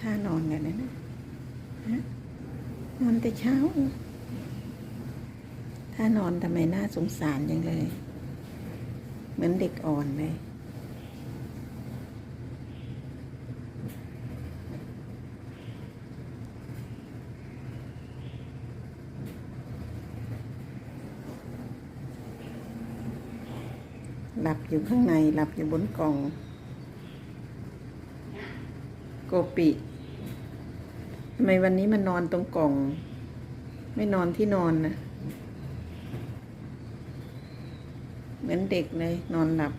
ท่านอนกันนะนะฮะนอนแต่เช้าท่านอนทำไมน่าสงสารยังเลย เหมือนเด็กอ่อนเลยหลับอยู่ข้างในหลับอยู่บนกล่อง โกปิ ทำไมวันนี้มันนอนตรงกล่อง ไม่นอนที่นอนนะเหมือนเด็กเลยนอนหลับ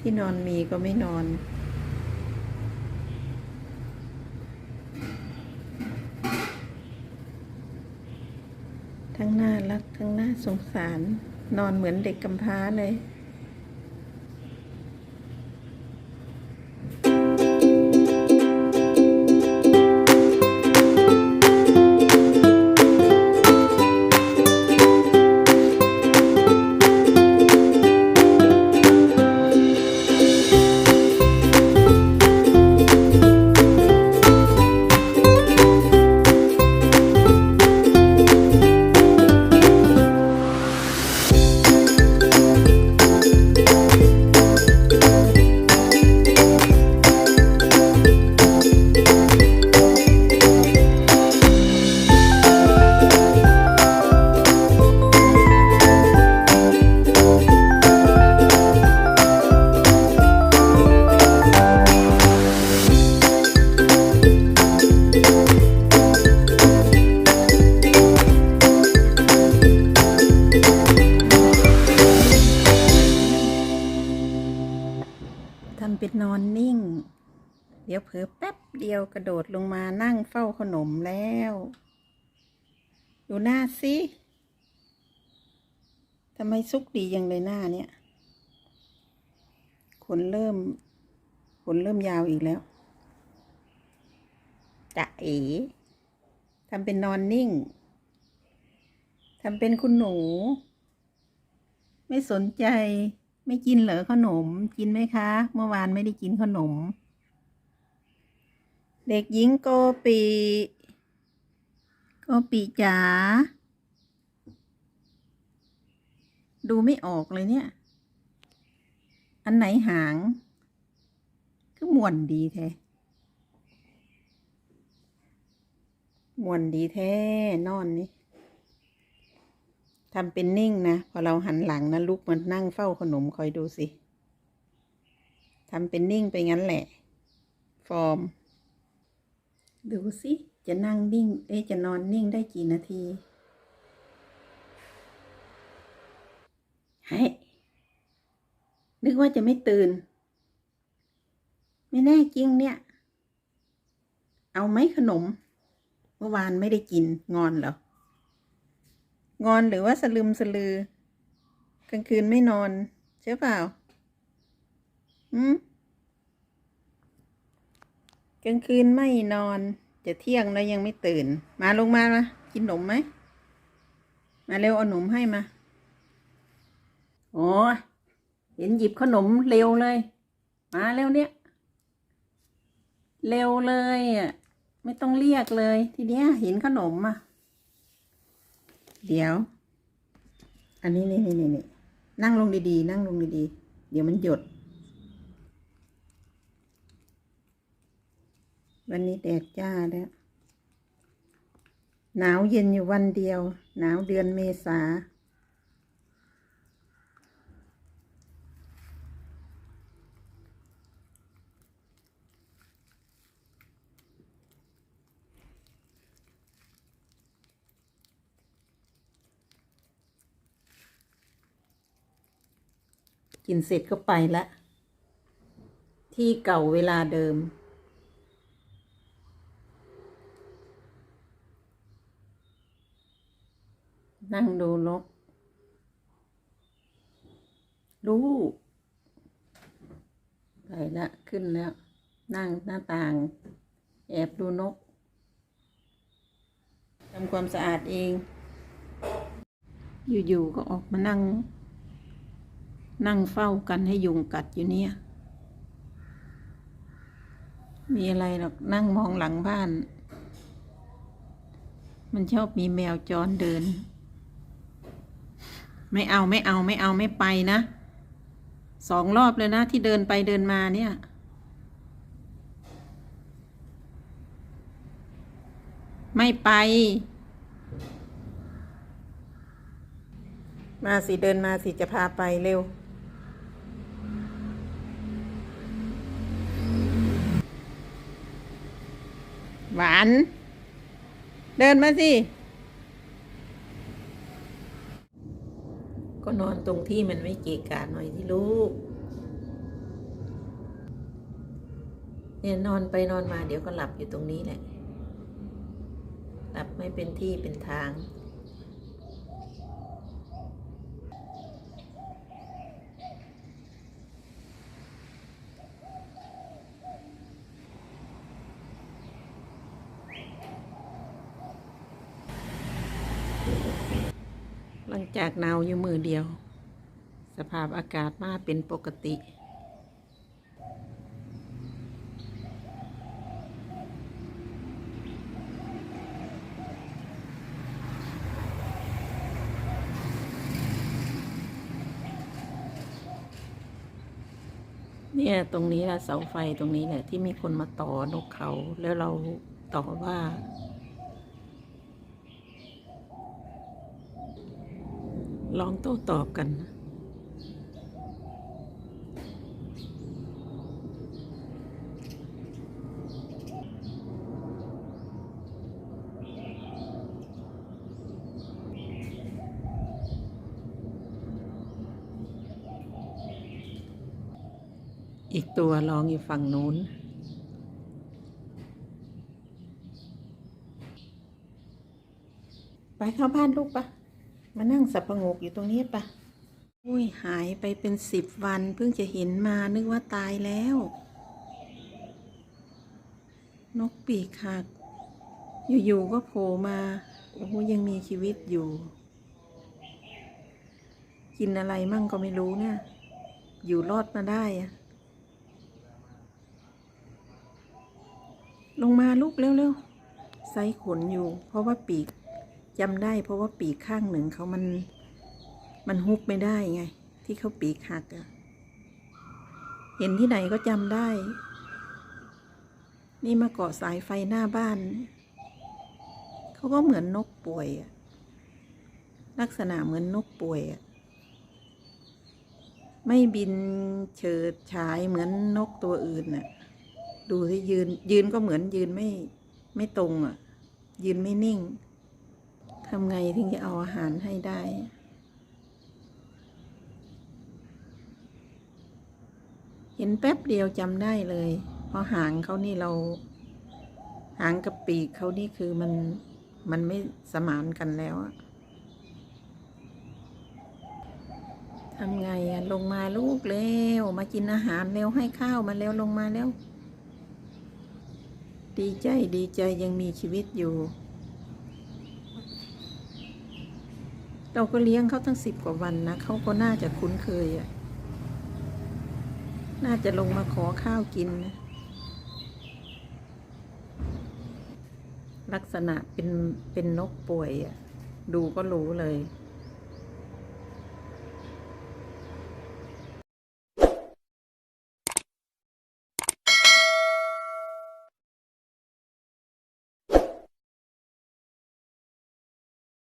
ที่นอนมีก็ไม่นอน ทั้งน่ารักทั้งน่าสงสาร นอนเหมือนเด็กกำพร้าเลยำเป็นนอนนิ่ง เดี๋ยวเผลอแป๊บเดียวกระโดดลงมานั่งเฝ้าขนมแล้ว ดูหน้าสิทำไมซุกดียังเลยหน้าเนี่ยขนเริ่มขนเริ่มยาวอีกแล้วจะเอ๋ทำเป็นนอนนิ่งทำเป็นคุณหนู ไม่สนใจ ไม่กินเหรอขนม กินไหมคะ เมื่อวานไม่ได้กินขนม เด็กหญิงโกปีโกปีจ๋าดูไม่ออกเลยเนี่ย อันไหนหางก็มวนดีแท้มวนดีแท้นอนนี่ ทำเป็นนิ่งนะ พอเราหันหลังนะลุกมานั่งเฝ้าขนมคอยดูสิทำเป็นนิ่งไปงั้นแหละ ฟอร์ม ดูสิ จะนั่งนิ่ง เอ๊จะนอนนิ่งได้กี่นาทีให้นึกว่าจะไม่ตื่น ไม่แน่จริงเนี่ย เอาไหมขนม เมื่อวานไม่ได้กินงอนเหรอ งอนหรือว่าสลึมสลือกลางคืนไม่นอนใช่เปล่าอืมกลางคืนไม่นอน จะเที่ยงแล้วยังไม่ตื่น มาลงมามากินขนมไหม มาเร็วเอาขนมให้มา โอ้เห็นหยิบขนมเร็วเลย มาเร็วเนี่ยเร็วเลยอะ ไม่ต้องเรียกเลย ทีเนี้ยเห็นขนมอะ เดี๋ยว อันนี้นี่นี่นี่นี่นั่งลงดีๆ นั่งลงดีๆ เดี๋ยวมันหยด วันนี้แดดจ้าแล้ว หนาวเย็นอยู่วันเดียว หนาวเดือนเมษา กินเสร็จก็ไปละ ที่เก่าเวลาเดิม นั่งดูนกดูไปละขึ้นแล้ว นั่งหน้าต่าง แอบดูนกทำความสะอาดเอง อยู่ ๆ ก็ออกมานั่ง นั่งเฝ้ากันให้ยุงกัดอยู่เนี่ย มีอะไรหรอกนั่งมองหลังบ้าน มันชอบมีแมวจรเดิน ไม่เอาไม่เอาไม่เอาไม่ไปนะสองรอบเลยนะที่เดินไปเดินมาเนี่ย ไม่ไป มาสิเดินมาสิจะพาไปเร็ว หวาน เดินมาสิ ก็นอนตรงที่มันไม่เกะกะหน่อยที่ลูก เนี่ยนอนไปนอนมาเดี๋ยวก็หลับอยู่ตรงนี้แหละ หลับไม่เป็นที่เป็นทาง จากหนาวอยู่มือเดียว สภาพอากาศมาเป็นปกติ เนี่ยตรงนี้แหละเสาไฟตรงนี้แหละที่มีคนมาต่อนกเขา แล้วเราต่อว่า ลองโต้ตอบกันอีกตัวลองอยู่ฝั่งนู้น ไปเข้าบ้านลูกปะ มานั่งสับประงกอยู่ตรงนี้ปะอุ้ยหายไปเป็นสิบวันเพิ่งจะเห็นมานึกว่าตายแล้ว นกปีกหัก อยู่ๆก็โผล่มา โอ้โหยังมีชีวิตอยู่ กินอะไรมั่งก็ไม่รู้เนี่ยอยู่รอดมาได้อะลงมาลูกเร็วๆไซขนอยู่ เพราะว่าปีก จำได้เพราะว่าปีกข้างหนึ่งเขามัน มันฮุบไม่ได้ไง ที่เขาปีกหักอะเห็นที่ไหนก็จำได้ นี่มาเกาะสายไฟหน้าบ้าน เขาก็เหมือนนกป่วยอะลักษณะเหมือนนกป่วยอะไม่บินเฉิดฉายเหมือนนกตัวอื่นน่ะ ดูที่ยืนยืนก็เหมือนยืนไม่ไม่ตรงอะ ยืนไม่นิ่ง ทำไงถึงจะเอาอาหารให้ได้ เห็นแป๊บเดียวจำได้เลย เพราะหางเขานี่เรา หางกับปีกเขานี่คือมันมันไม่สมานกันแล้วทำไงอะลงมาลูกเร็ว มากินอาหารเร็วให้ข้าวมาเร็วลงมาเร็วดีใจดีใจยังมีชีวิตอยู่ เราก็เลี้ยงเขาตั้งสิบกว่าวันนะเขาก็น่าจะคุ้นเคยอะน่าจะลงมาขอข้าวกินนะลักษณะเป็นเป็นนกป่วยอะดูก็รู้เลย